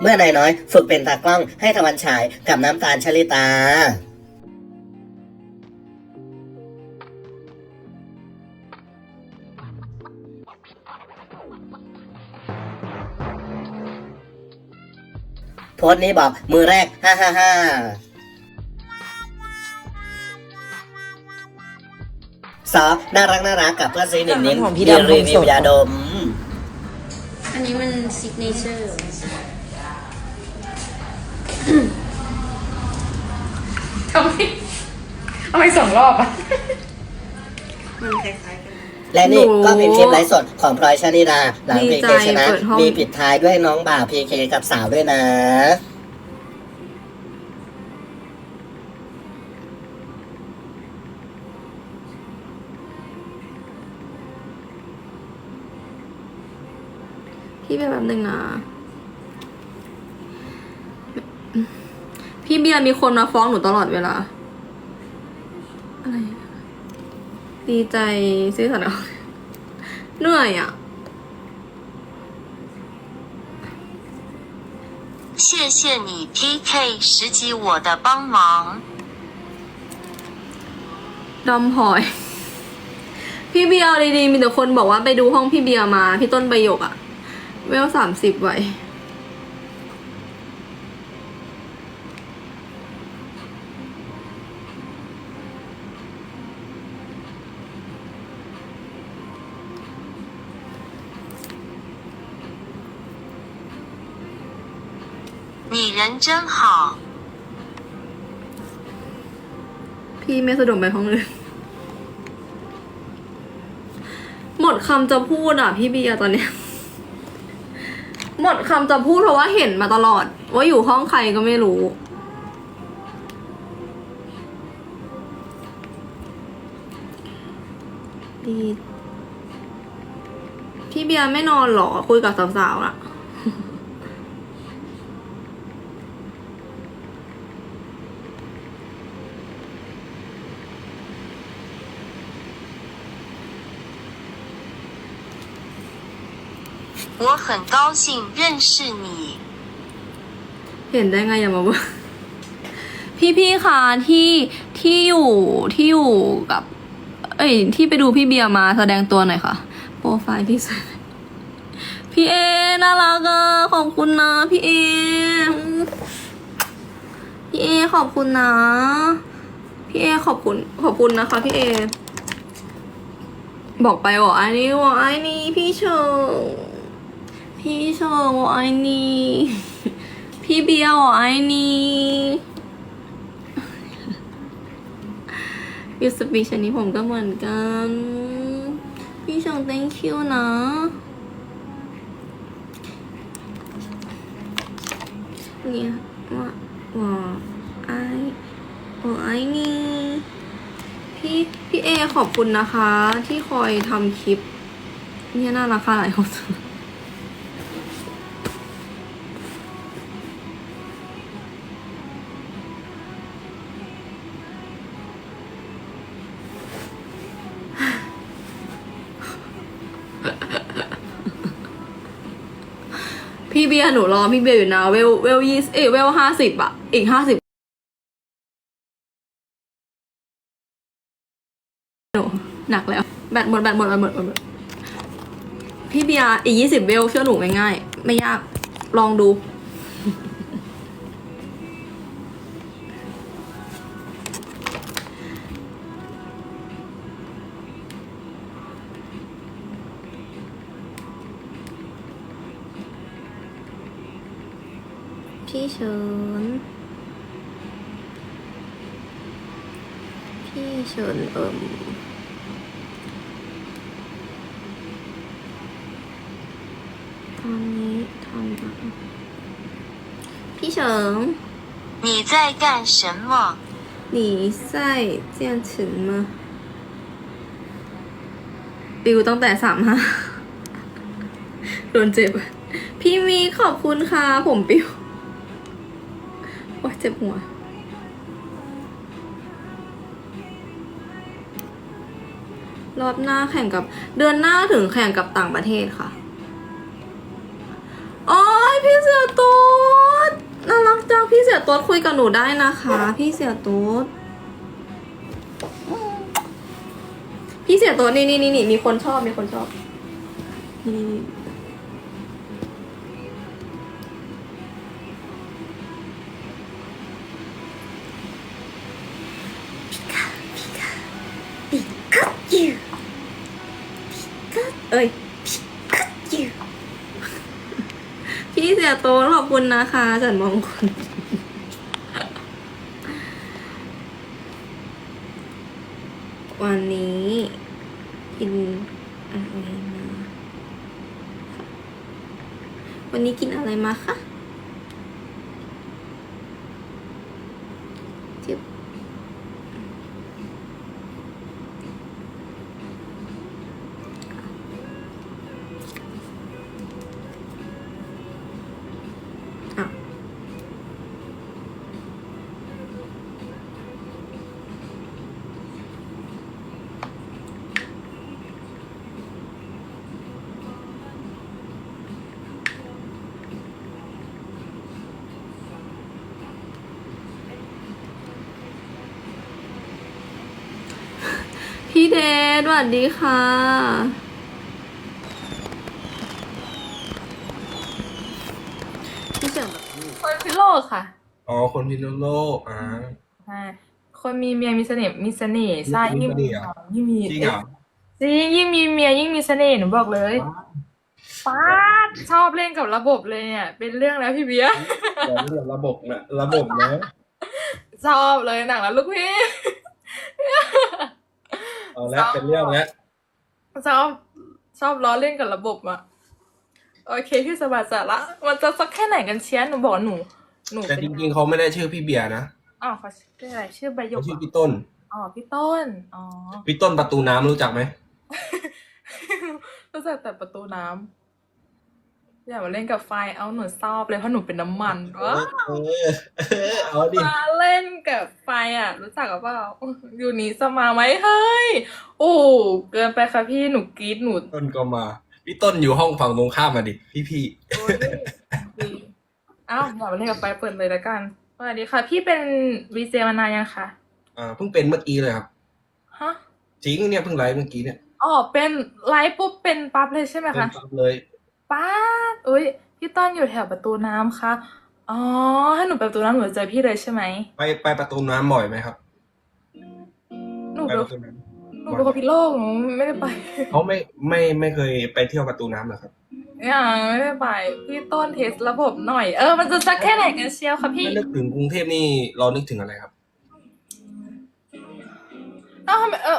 เมื่อนายน้อยฝึกเป็นตากล้องให้ตะวันฉายกับน้ำตาลชลิตา โพสต์นี้บอกมือแรก ฮ่าฮ่าฮ่าสอน่ารักน่ารักกับเพื่อนซีหนิงนิ้งของพี่ดำรีวิวยาดม นนี้มันซิกเนเจอร์ทำไมทำไมสองรอบอะ มันคล้ายๆกัน และนี่หนูก็เป็นคลิปไลฟ์สดของพลอยชนิดาหลังดีพีใจเคชนะ เปิดห้อง มีปิดท้ายด้วยน้องบ่าวพีเคกับสาวด้วยนะ พี่เป็นแบบหนึ่งนะ พี่เบียร์มีคนมาฟ้องหนูตลอดเวลา อะไร ดีใจซื้อสันเอาเหนื่อยอ่ะ 谢谢你 PK 十级我的帮忙。 ดอมพลอย พี่เบียร์เอาดีๆมีแต่คนบอกว่าไปดูห้องพี่เบียร์มา พี่ต้นประโยคอะ เวลสามสิบไว้ 你人真好， พี่ไม่สะดวกไปห้องอื่น หมดคำจะพูดอ่ะ พี่เบียร์ตอนเนี้ย หมดคำจะพูดเพราะว่าเห็นมาตลอด ว่าอยู่ห้องใครก็ไม่รู้ ดีพี่เบียร์ไม่นอนหรอ คุยกับสาวๆอะ 我很高兴认识你。 เห็นได้ไงอย่ามาบอก พี่ๆคะที่ที่อยู่ที่อยู่กับ เอ้ย ที่ไปดูพี่เบียร์มาแสดงตัวหน่อยค่ะ โปรไฟล์พี่สวยพี่เอน่ารักอะขอบคุณนะ พี่เอพี่เอขอบคุณนะ พี่เอขอบคุณ ขอบคุณนะคะ พี่เอ บอกไปว่าไอ้นี่ว่าไอ้นี่พี่เชิง พี่ชงว่าไอนี่ พี่เบียร์ว่าไอนี่ ยูสปีชนี้ผมก็เหมือนกัน พี่ชง thank you นะเนี่ยว่าว่าไอว่าไอนี่ พี่พี่เอขอบคุณนะคะ ที่คอยทำคลิป เนี่ยน่ารักค่ะหลายคน พี่เบียร์หนูรอพี่เบียร์อยู่นะเวลเวลยี่เอยเวลห้าสิบอะอีกห้าสิบหนักแล้วแบตหมดแบตหมดแบตหมดแบตหมดพี่เบียร์อีกยี่สิบเวลเชื่อหนูง่ายๆไม่ยากลองดู พี่เฉิน พี่เฉินเอิมตอนนี้ทำอะไรพี่เฉิง你在干什么？你在建成吗ปิวตั้งแต่สามห้า โดนเจ็บ พี่มีขอบคุณค่ะ ผมปิว โอ้ย เจ็บหัว รอบหน้าแข่งกับ เดือนหน้าถึงแข่งกับต่างประเทศค่ะ โอ้ยพี่เสียตูดน่ารักจังพี่เสียตูดคุยกับหนูได้นะคะ พี่เสียตูดพี่เสียตูดนี่นี่นี่นี่มีคนชอบมีคนชอบนี่ เอ้ยพี่เสียโตขอบคุณนะคะจันมองคุณวันนี้กินอะไรมาวันนี้กินอะไรมาคะ พี่เดชสวัสดีค่ะ พี่เสียงแบบคนพิโลกค่ะอ๋อ คนพิษณุโลกอ่า ใช่คนมีเมียมีเสน่ห์มีเสน่ห์ใช่มียิ่งเสน่ห์เหรอยิ่งมีจริงเหรอจริงยิ่งมีเมียยิ่งมีเสน่ห์หนูบอกเลยป้าดชอบเล่นกับระบบเลยเนี่ย เป็นเรื่องแล้วพี่เบียร์แต่เรื่องระบบนะระบบนะชอบเลยหนังแล้วลูกพี่ เอาแล้วเป็นเรื่องแล้วชอบชอบล้อเล่นกับระบบอะโอเคพี่สบายใจละมันจะสักแค่ไหนกันเชียร์หนูบอกว่าหนู หนูแต่เป็นจริงๆเขาไม่ได้ชื่อพี่เบียร์นะอ๋อเขาชื่ออะไรชื่อใบหยเขากชื่อเหรอพี่ต้นอ๋อพี่ต้นอ๋อพี่ต้นประตูน้ำรู้จักไหมรู้จักแต่ประตูน้ำ อย่ามาเล่นกับไฟเอาหนูชอบเลยเพราะหนูเป็นน้ำมันเอว้าอเออเออเอาดิมาเล่นกับไฟอะ รู้จักกับเปล่าอยู่นี้สมาไหมเฮ้ยโอ้เกินไปค่ะพี่หนูกรี๊ดหนูต้นก็มา พี่ต้นอยู่ห้องฝั่งตรงข้ามมาดิ พี่พี่โอ้ยดีอ้าวอย่ามาเล่นกับไฟเปิดเลยแล้วกันสวัสดีค่ะ พี่เป็นวีเจมานานยังคะอ่าเพิ่งเป็นเมื่อกี้เลยครับฮะจริงเนี่ยเพิ่งไลฟ์เมื่อกี้เนี่ยอ๋อเป็นไลฟ์ปุ๊บเป็นปั๊บเลยใช่ไหมเป็นคะปั๊บเลย ป้าดอุ้ยพี่ต้นอยู่แถวประตูน้ำคะอ๋อถ้าหนูไปประตูน้ำหนูจะเจอพี่เลยใช่ไหมไปไปประตูน้ำบ่อยไหมครับหนูไปเป็นประตูน้หนูเป็นคนพิโลกหนูไม่ได้ไปำเขาไม่ไม่ไม่เคยไปเที่ยวประตูน้ำเหรอครับอย่างไม่ได้ไปพี่ต้นเทสระบบหน่อยเออมันจะสักแค่ไหนกันเชียวคะพี่ ถ้านึกถึงกรุงเทพนี่เรานึกถึงอะไรครับเอ้าวทำไมเออ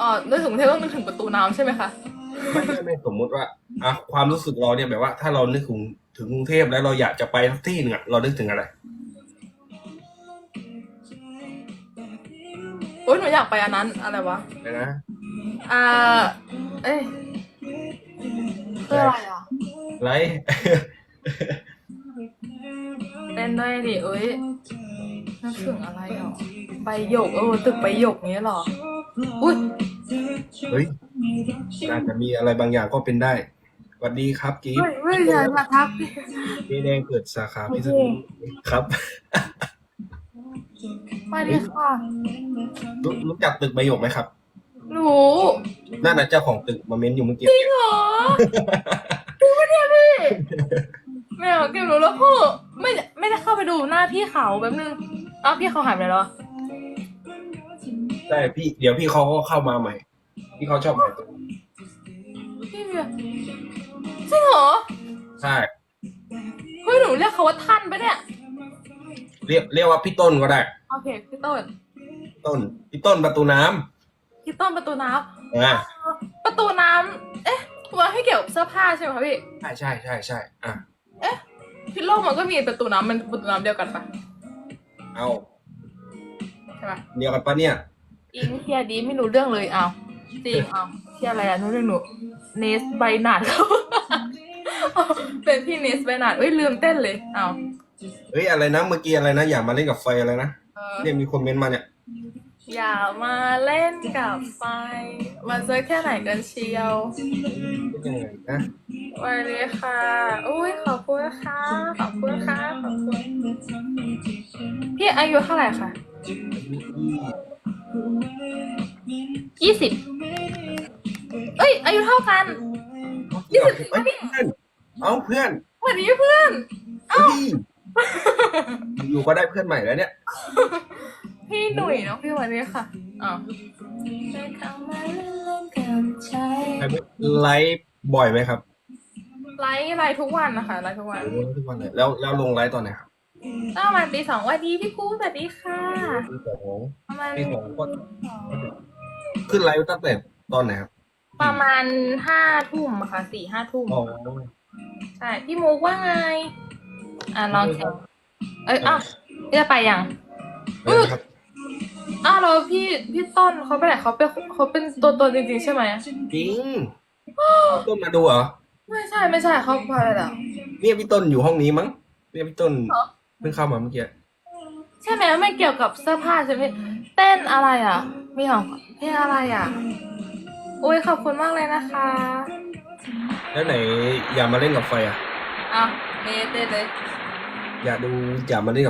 อ๋อนึกถึงกรุงเทพต้องนึกถึงประตูน้ำใช่ไหมคะ ไม่ไม่ไม่สมมุติว่าอะความรู้สึกเราเนี่ยแบบว่า ถ้าเรานึกถึงถึงกรุงเทพแล้วเราอยากจะไปสักที่หนึ่งอะเรานึกถึงอะไร โอ๊ยหนูอยากไปอันนั้นอะไรวะ นะนะอ่า เอ้ยคืออะไรอะไร เต้นได้ดิเอ้ย นึกถึงอะไรอะใบหยกเออตึกใบหยกนี้เหรอ อุ้ยเฮ้ยน่าจะมีอะไรบางอย่างก็เป็นได้สวัสดีครับกีฟเฮ้ยเฮ้ยอย่ามาทักดิพี่แดงเกิดสาขาพิษณุโลกครับสวัสดีค่ะรู้รู้จักตึกใบหยกไหมครับหนูนั่นน่ะเจ้าของตึกมาเม้นอยู่เมื่อกี้จริงเหรอจริงปะเนี่ยพี่แมวเก็บหนูแล้วพ่อไม่ไม่ได้เข้าไปดูหน้าพี่เขาแบบนึง อ้าวพี่เขาหายไปไหนแล้วใช่พี่เดี๋ยวพี่เขาก็เข้ามาใหม่ พี่เขาชอบใหม่ตัวพี่เบียร์จริงเหรอใช่เฮ้ยหนูเรียกเขาว่าท่านปะเนี่ย เรียกเรียกว่าพี่ต้นก็ได้โอเคพี่ต้นต้นพี่ต้นประตูน้พี่ต้นประตูน้ำอ่าำประตูน้ำเอ๊ะว่าให้เกี่ยวกับเสื้อผ้าใช่ไหมคะพี่ใช่ใช่ใช่ใช่อะพี่โลกมันก็มีประตูน้ำมันประตูน้ำเดียวกันปะ เอาใช่ปะเดียวกันปะเนี่ย อิงเทียดีไม่รู้เรื่องเลยเอาจริงเอาเทียอะไรอะนู้นเรื่องหนูเนสใบหนาดเขาเป็นพี่เนสใบหนาดเอ้ยลืมเต้นเลยเอาเฮ้ยอะไรนะเมื่อกี้อะไรนะอย่ามาเล่นกับไฟอะไรนะเออ เนี่ยมีคนเมนต์มาเนี่ย อย่ามาเล่นกับไฟ มันจะแค่ไหนกันเชียวเป็นยังไงนะสวัสดีค่ะ อุ้ยขอบคุณค่ะ ขอบคุณค่ะ ขอบคุณ พี่อายุเท่าไหร่คะยี่สิบเอ้ย อายุเท่ากันยี่สิบเอ้ยเพื่อนเอาเพื่อนสวัสดีเพื่อนเฮ้ยอยู่ก็ได้เพื่อนใหม่แล้วเนี่ย พี่หนุ่ยเนาะพี่สวันนี้ค่ะอ๋อไลฟ์บ่อยไหมครับ ไลฟ์ไลฟ์ทุกวันนะคะไลฟ์ทุกวันโอ้โหทุกวันเลยแล้วแล้วลงไลฟ์ตอนไหนครับก็ประมาณตีสองสวัสดีพี่กูสวัสดีค่ะตีสองประมาณตีสองก็ขึ้นไลฟ์ตั้งแต่ตอนไหนครับ ประมาณห้าทุ่มอะค่ะสี่ห้าทุ่มอ๋อใช่พี่มุกว่าไง อะลองแชร์เอ้ยอ้าวจะไปยังเออครับ อ้าวแล้วพี่พี่ต้นเขาไปไหนเขาเป็นเขาเป็นตัวตนจริงๆใช่ไหมจริงเอาต้นมาดูเหรอไม่ใช่ไม่ใช่เขาไปแล้วเนี่ยพี่ต้นอยู่ห้องนี้มั้งเนี่ยพี่ต้นเหรอเพิ่งเข้ามาเมื่อกี้ใช่ไหมไม่เกี่ยวกับเสื้อผ้าใช่ไหมเต้นอะไรอะมีของเพลงอะไรอะอุ้ยขอบคุณมากเลยนะคะ แล้วไหนอย่ามาเล่นกับไฟอะอ้าวเนเต้นเลย อย่าดูอย่ามาเล่นกับ